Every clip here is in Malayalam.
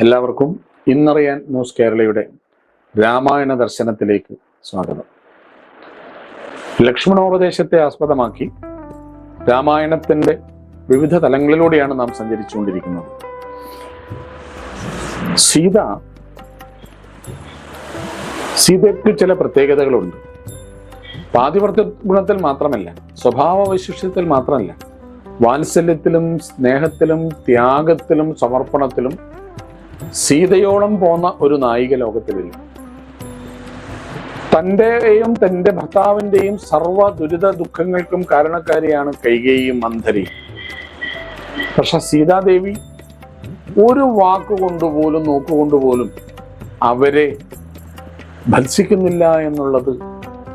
എല്ലാവർക്കും ഇന്നറിയാൻ ന്യൂസ് കേരളയുടെ രാമായണ ദർശനത്തിലേക്ക് സ്വാഗതം. ലക്ഷ്മണോപദേശത്തെ ആസ്പദമാക്കി രാമായണത്തിന്റെ വിവിധ തലങ്ങളിലൂടെയാണ് നാം സഞ്ചരിച്ചുകൊണ്ടിരിക്കുന്നത്. സീത സീതയ്ക്ക് ചില പ്രത്യേകതകളുണ്ട്. പാതിവർത്ത ഗുണത്തിൽ മാത്രമല്ല സ്വഭാവ വൈശിഷ്ട്യത്തിൽ മാത്രമല്ല വാത്സല്യത്തിലും സ്നേഹത്തിലും ത്യാഗത്തിലും സമർപ്പണത്തിലും സീതയോളം പോന്ന ഒരു നായിക ലോകത്തിലില്ല. തന്റെയും തന്റെ ഭർത്താവിന്റെയും സർവ ദുരിത ദുഃഖങ്ങൾക്കും കാരണക്കാരിയാണ് കൈകേയും മന്ധരി. പക്ഷെ സീതാദേവി ഒരു വാക്കുകൊണ്ടുപോലും നോക്കുകൊണ്ടുപോലും അവരെ ഭത്സിക്കുന്നില്ല എന്നുള്ളത്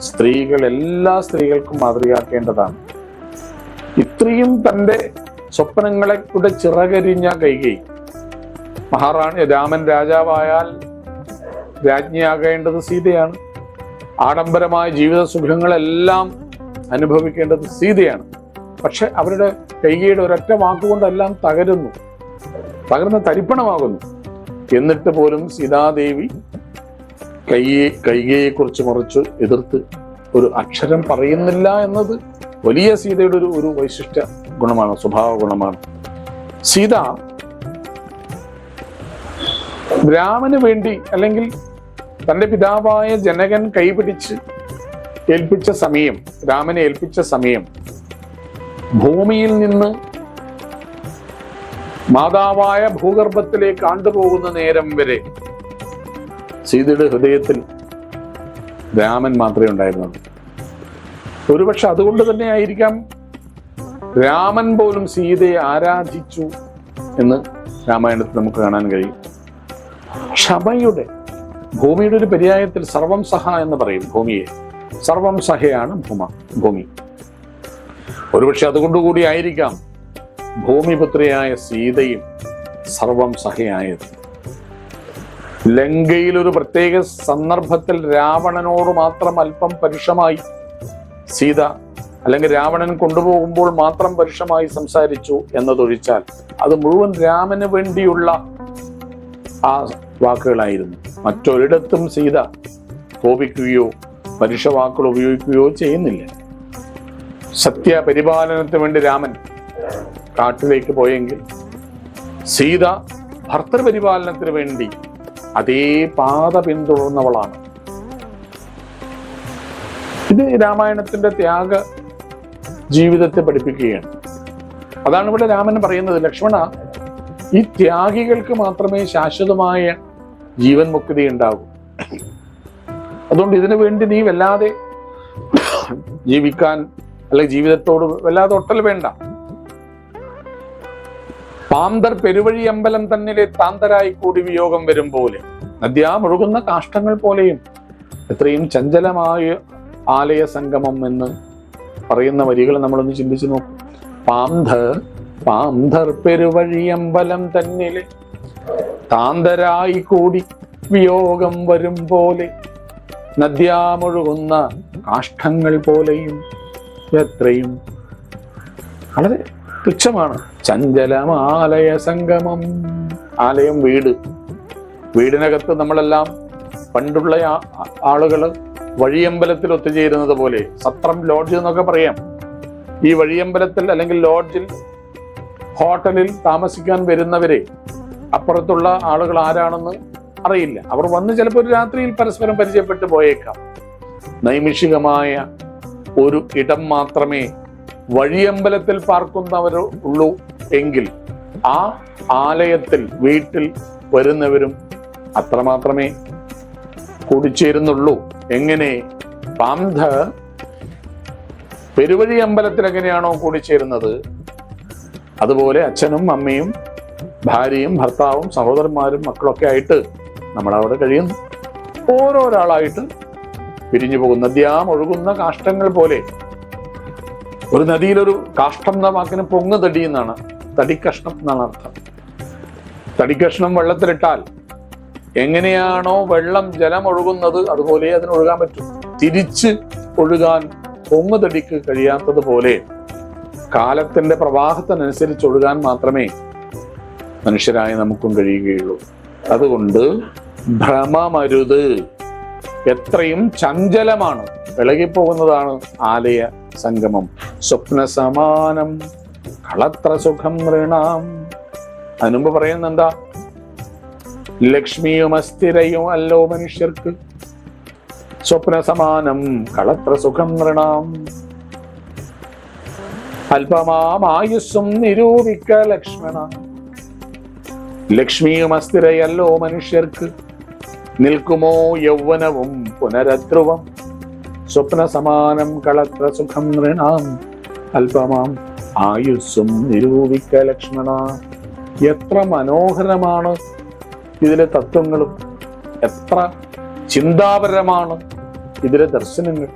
സ്ത്രീകൾ എല്ലാ സ്ത്രീകൾക്കും മാതൃകയാക്കേണ്ടതാണ്. ഇത്രയും തന്റെ സ്വപ്നങ്ങളെ കൂടെ ചിറകരിഞ്ഞ കൈകൈ മഹാറാണി രാമൻ രാജാവായാൽ രാജ്ഞിയാകേണ്ടത് സീതയാണ്. ആഡംബരമായ ജീവിത സുഖങ്ങളെല്ലാം അനുഭവിക്കേണ്ടത് സീതയാണ്. പക്ഷെ അവരുടെ കൈകയുടെ ഒരൊറ്റ വാക്കുകൊണ്ടെല്ലാം തകരുന്നു. തകർന്ന് തരിപ്പണമാകുന്നു. എന്നിട്ട് പോലും സീതാദേവി കൈയെ കൈകയെ കുറിച്ച് മറിച്ച് എതിർത്ത് ഒരു അക്ഷരം പറയുന്നില്ല എന്നത് വലിയ സീതയുടെ ഒരു ഒരു വൈശിഷ്ട്യ ഗുണമാണ് സ്വഭാവ ഗുണമാണ്. സീത രാമന് വേണ്ടി അല്ലെങ്കിൽ തന്റെ പിതാവായ ജനകൻ കൈപിടിച്ച് ഏൽപ്പിച്ച സമയം രാമനെ ഏൽപ്പിച്ച സമയം ഭൂമിയിൽ നിന്ന് മാതാവായ ഭൂഗർഭത്തിലേക്ക് ആണ്ടുപോകുന്ന നേരം വരെ സീതയുടെ ഹൃദയത്തിൽ രാമൻ മാത്രമേ ഉണ്ടായിരുന്നുള്ളൂ. ഒരുപക്ഷെ അതുകൊണ്ട് തന്നെ ആയിരിക്കാം രാമൻ പോലും സീതയെ ആരാധിച്ചു എന്ന് രാമായണത്തിൽ നമുക്ക് കാണാൻ കഴിയും. ക്ഷമയുടെ ഭൂമിയുടെ ഒരു പര്യായത്തിൽ സർവം സഹ എന്ന് പറയും ഭൂമിയെ. സർവം സഹയാണ് ഭൂമ ഭൂമി. ഒരുപക്ഷെ അതുകൊണ്ടുകൂടി ആയിരിക്കാം ഭൂമിപുത്രിയായ സീതയും സർവം സഹയായത്. ലങ്കയിൽ ഒരു പ്രത്യേക സന്ദർഭത്തിൽ രാവണനോട് മാത്രം അല്പം പരുഷമായി സീത അല്ലെങ്കിൽ രാവണൻ കൊണ്ടുപോകുമ്പോൾ മാത്രം പരുഷമായി സംസാരിച്ചു എന്നതൊഴിച്ചാൽ അത് മുഴുവൻ രാമന് വേണ്ടിയുള്ള ആ വാക്കുകളായിരുന്നു. മറ്റൊരിടത്തും സീത കോപിക്കുകയോ പരുഷ വാക്കുകൾ ഉപയോഗിക്കുകയോ ചെയ്യുന്നില്ല. സത്യപരിപാലനത്തിന് വേണ്ടി രാമൻ കാട്ടിലേക്ക് പോയെങ്കിൽ സീത ഭർത്തൃപരിപാലനത്തിന് വേണ്ടി അതേ പാത പിന്തുടർന്നവളാണ്. ഇത് രാമായണത്തിന്റെ ത്യാഗ ജീവിതത്തെ പഠിപ്പിക്കുകയാണ്. അതാണ് ഇവിടെ രാമൻ പറയുന്നത് ലക്ഷ്മണ ഈ ത്യാഗികൾക്ക് മാത്രമേ ശാശ്വതമായ ജീവൻ മുക്തി ഉണ്ടാകൂ. അതുകൊണ്ട് ഇതിനു വേണ്ടി നീ വല്ലാതെ ജീവിക്കാൻ അല്ലെങ്കിൽ ജീവിതത്തോട് വല്ലാതെ ഒട്ടൽ വേണ്ട. പാന്തർ പെരുവഴി അമ്പലം തന്നിലെ താന്തരായി കൂടി വിയോഗം വരും പോലെ. നദ്യാമൊഴുകുന്ന കാഷ്ടങ്ങൾ പോലെയും എത്രയും ചഞ്ചലമായ ആലയ സംഗമം എന്ന് പറയുന്ന വരികൾ നമ്മളൊന്ന് ചിന്തിച്ചു നോക്കും. പാന്തർ പാംധർ പെരുവഴിയമ്പലം തന്നിലെ താന്തരായി കൂടി വിയോഗം വരും പോലെ. നദ്യാമൊഴുകുന്ന കാഷ്ടങ്ങൾ പോലെയും എത്രയും വളരെ തുച്ഛമാണ്. ചഞ്ചലമാലയ സംഗമം. ആലയം വീട്. വീടിനകത്ത് നമ്മളെല്ലാം പണ്ടുള്ള ആ- ആളുകൾ വഴിയമ്പലത്തിൽ ഒത്തുചേരുന്നത് പോലെ സത്രം ലോഡ്ജ് എന്നൊക്കെ പറയാം. ഈ വഴിയമ്പലത്തിൽ അല്ലെങ്കിൽ ലോഡ്ജിൽ ഹോട്ടലിൽ താമസിക്കാൻ വരുന്നവരെ അപ്പുറത്തുള്ള ആളുകൾ ആരാണെന്ന് അറിയില്ല. അവർ വന്ന് ചിലപ്പോൾ ഒരു രാത്രിയിൽ പരസ്പരം പരിചയപ്പെട്ടു പോയേക്കാം. നൈമിഷികമായ ഒരു ഇടം മാത്രമേ വഴിയമ്പലത്തിൽ പാർക്കുന്നവർ ഉള്ളൂ എങ്കിൽ ആ ആലയത്തിൽ വീട്ടിൽ വരുന്നവരും അത്രമാത്രമേ കൂടിച്ചേരുന്നുള്ളൂ. എങ്ങനെ? പാന്ത പെരുവഴി അമ്പലത്തിൽ എങ്ങനെയാണോ കൂടിച്ചേരുന്നത്? അതുപോലെ അച്ഛനും അമ്മയും ഭാര്യയും ഭർത്താവും സഹോദരന്മാരും മക്കളൊക്കെ ആയിട്ട് നമ്മളവിടെ കഴിയുന്നു. ഓരോരാളായിട്ട് പിരിഞ്ഞു പോകും നദ്യാം ഒഴുകുന്ന കാഷ്ടങ്ങൾ പോലെ. ഒരു നദിയിലൊരു കാഷ്ടം എന്ന വാക്കിന് പൊങ്ങ് തടി എന്നാണ്. തടിക്കഷ്ണം എന്നാണ് അർത്ഥം. തടിക്കഷ്ണം വെള്ളത്തിലിട്ടാൽ എങ്ങനെയാണോ വെള്ളം ജലം ഒഴുകുന്നത് അതുപോലെ അതിന് ഒഴുകാൻ പറ്റും. തിരിച്ച് ഒഴുകാൻ പൊങ്ങുതടിക്ക് കഴിയാത്തതുപോലെ കാലത്തിന്റെ പ്രവാഹത്തിനനുസരിച്ച് ഒഴുകാൻ മാത്രമേ മനുഷ്യരായ നമുക്കും കഴിയുകയുള്ളൂ. അതുകൊണ്ട് ഭ്രമമരുത്. എത്രയും ചഞ്ചലമാണ്. ഇളകിപ്പോകുന്നതാണ് ആലയ സംഗമം. സ്വപ്ന സമാനം കളത്ര സുഖം നൃണാം അതിനുമ്പ് പറയുന്നെന്താ ലക്ഷ്മിയും അസ്ഥിരയും അല്ലോ മനുഷ്യർക്ക്. സ്വപ്ന സമാനം കളത്ര സുഖം നൃണാം അല്പമായുസ്സും നിരൂപിക്ക ലക്ഷ്മണ. ലക്ഷ്മിയും അസ്ഥിരയല്ലോ മനുഷ്യർക്ക്. നിൽക്കുമോ യൗവനവും പുനരധ്രുവം. സ്വപ്ന സമാനം കളത്ര സുഖം നൃണാം അല്പമാം ആയുസ്സും നിരൂപിക്ക ലക്ഷ്മണ. എത്ര മനോഹരമാണ് ഇതിലെ തത്വങ്ങളും എത്ര ചിന്താപരമാണ് ഇതിലെ ദർശനങ്ങൾ.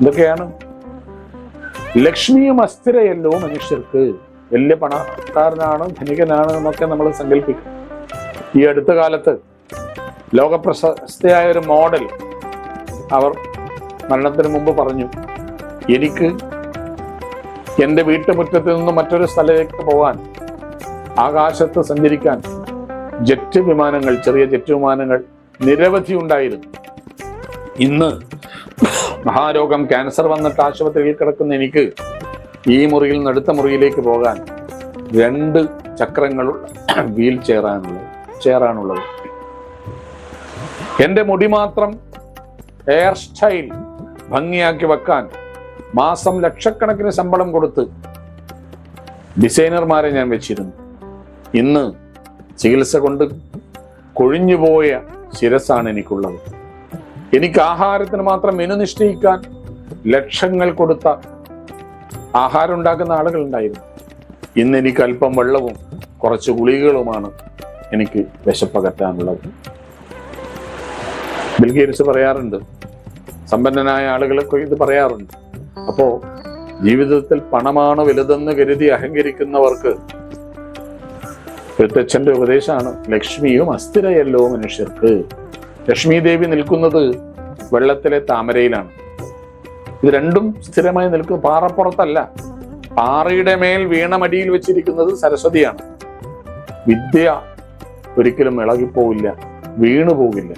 ഇതൊക്കെയാണ് ലക്ഷ്മിയും അസ്ഥിരയല്ലോ മനുഷ്യർക്ക്. വലിയ പണക്കാരനാണ് ധനികനാണ് എന്നൊക്കെ നമ്മൾ സങ്കല്പിക്കും. ഈ അടുത്ത കാലത്ത് ലോകപ്രശസ്തയായ ഒരു മോഡൽ അവർ മരണത്തിന് മുമ്പ് പറഞ്ഞു. എനിക്ക് എന്റെ വീട്ടുമുറ്റത്ത് നിന്ന് മറ്റൊരു സ്ഥലത്തേക്ക് പോകാൻ ആകാശത്ത് സഞ്ചരിക്കാൻ ജെറ്റ് വിമാനങ്ങൾ ചെറിയ ജെറ്റ് വിമാനങ്ങൾ നിരവധി ഉണ്ടായിരുന്നു. ഇന്ന് മഹാരോഗം ക്യാൻസർ വന്നിട്ട് ആശുപത്രിയിൽ കിടക്കുന്ന എനിക്ക് ഈ മുറിയിൽ നിന്ന് അടുത്ത മുറിയിലേക്ക് പോകാൻ രണ്ട് ചക്രങ്ങളുള്ള വീൽ ചെയറാണുള്ളത് ചെയറാണുള്ളത്. എന്റെ മുടി മാത്രം ഹെയർ സ്റ്റൈൽ ഭംഗിയാക്കി വെക്കാൻ മാസം ലക്ഷക്കണക്കിന് ശമ്പളം കൊടുത്ത് ഡിസൈനർമാരെ ഞാൻ വെച്ചിരുന്നു. ഇന്ന് ചികിത്സ കൊണ്ട് കൊഴിഞ്ഞുപോയ ശിരസാണ് എനിക്കുള്ളത്. എനിക്ക് ആഹാരത്തിന് മാത്രം മെനു നിശ്ചയിക്കാൻ ലക്ഷങ്ങൾ കൊടുത്ത ആഹാരം ഉണ്ടാക്കുന്ന ആളുകൾ ഉണ്ടായിരുന്നു. ഇന്ന് എനിക്ക് അല്പം വെള്ളവും കുറച്ച് ഗുളികകളുമാണ് എനിക്ക് വിശപ്പകറ്റാനുള്ളത്. ബിൽഗേറ്റ്സ് പറയാറുണ്ട്. സമ്പന്നനായ ആളുകളൊക്കെ ഇത് പറയാറുണ്ട്. അപ്പോ ജീവിതത്തിൽ പണമാണ് വലുതെന്ന് കരുതി അഹങ്കരിക്കുന്നവർക്ക് എഴുത്തച്ഛന്റെ ഉപദേശമാണ്. ലക്ഷ്മിയും അസ്ഥിരയല്ലോ മനുഷ്യർക്ക്. ലക്ഷ്മി ദേവി നിൽക്കുന്നത് വെള്ളത്തിലെ താമരയിലാണ്. ഇത് രണ്ടും സ്ഥിരമായി നിൽക്കുന്നത് പാറപ്പുറത്തല്ല. പാറയുടെ മേൽ വീണമടിയിൽ വെച്ചിരിക്കുന്നത് സരസ്വതിയാണ്. വിദ്യ ഒരിക്കലും ഇളകിപ്പോവില്ല വീണു പോകില്ല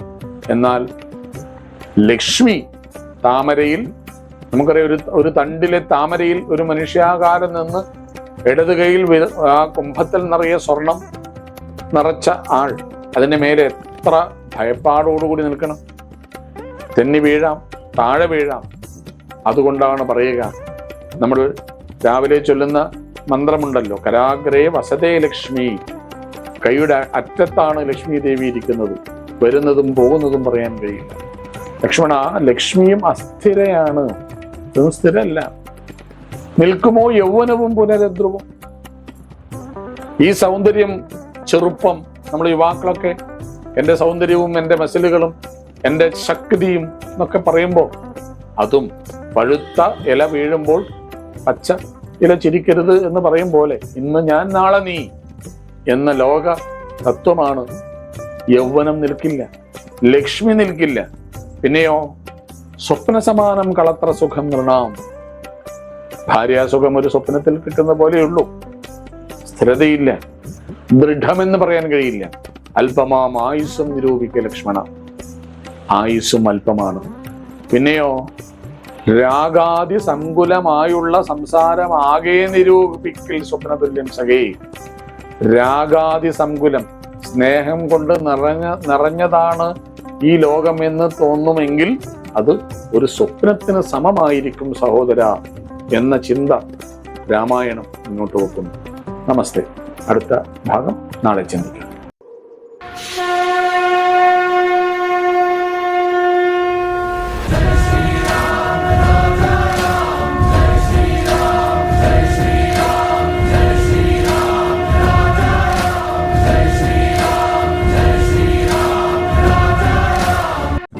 എന്നാൽ ലക്ഷ്മി താമരയിൽ നമുക്കറിയാം ഒരു ഒരു തണ്ടിലെ താമരയിൽ ഒരു മനുഷ്യാകാരം നിന്ന് ഇടത് കൈയിൽ ആ കുംഭത്തിൽ നിറയെ സ്വർണം നിറച്ച ആൾ അതിന്റെ മേലെ എത്ര ഭയപ്പാടോടുകൂടി നിൽക്കണം. തെന്നി വീഴാം താഴെ വീഴാം. അതുകൊണ്ടാണ് പറയുക നമ്മൾ രാവിലെ ചൊല്ലുന്ന മന്ത്രമുണ്ടല്ലോ കരാഗ്രേ വസതേ ലക്ഷ്മി. കൈയുടെ അറ്റത്താണ് ലക്ഷ്മി ദേവി ഇരിക്കുന്നത്. വരുന്നതും പോകുന്നതും പറയാൻ കഴിയില്ല. ലക്ഷ്മണ ലക്ഷ്മിയും അസ്ഥിരയാണ്. സ്ഥിരമല്ല. നിൽക്കുമോ യൗവനവും പുനരദ്രവും? ഈ സൗന്ദര്യം ചെറുപ്പം നമ്മൾ യുവാക്കളൊക്കെ എന്റെ സൗന്ദര്യവും എന്റെ മസിലുകളും എന്റെ ശക്തിയും എന്നൊക്കെ പറയുമ്പോൾ അതും പഴുത്ത ഇല വീഴുമ്പോൾ പച്ച ഇല ചിരിക്കരുത് എന്ന് പറയും പോലെ ഇന്ന് ഞാൻ നാളെ നീ എന്ന ലോക തത്വമാണ്. യൗവനം നിൽക്കില്ല ലക്ഷ്മി നിൽക്കില്ല. പിന്നെയോ സ്വപ്ന സമാനം കളത്ര സുഖം നൃണാം. ഭാര്യാസുഖം ഒരു സ്വപ്നത്തിൽ കിട്ടുന്ന പോലെയുള്ളൂ സ്ഥിരതയില്ല. ദൃഢമെന്ന് പറയാൻ കഴിയില്ല. അല്പമാം ആയുസ്സും നിരൂപിക്ക ലക്ഷ്മണ. ആയുസ്സും അല്പമാണ്. പിന്നെയോ രാഗാദി സങ്കുലമായുള്ള സംസാരം ആകെ നിരൂപിക്കൽ സ്വപ്നതുല്യം സഖേ. രാഗാദി സങ്കുലം സ്നേഹം കൊണ്ട് നിറഞ്ഞ നിറഞ്ഞതാണ് ഈ ലോകമെന്ന് തോന്നുമെങ്കിൽ അത് ഒരു സ്വപ്നത്തിന് സമമായിരിക്കും സഹോദര. എന്ന ചിന്ത രാമായണം മുന്നോട്ട് വെക്കുന്നു. നമസ്തേ. അടുത്ത ഭാഗം നാളെ ചിന്തിക്കാം.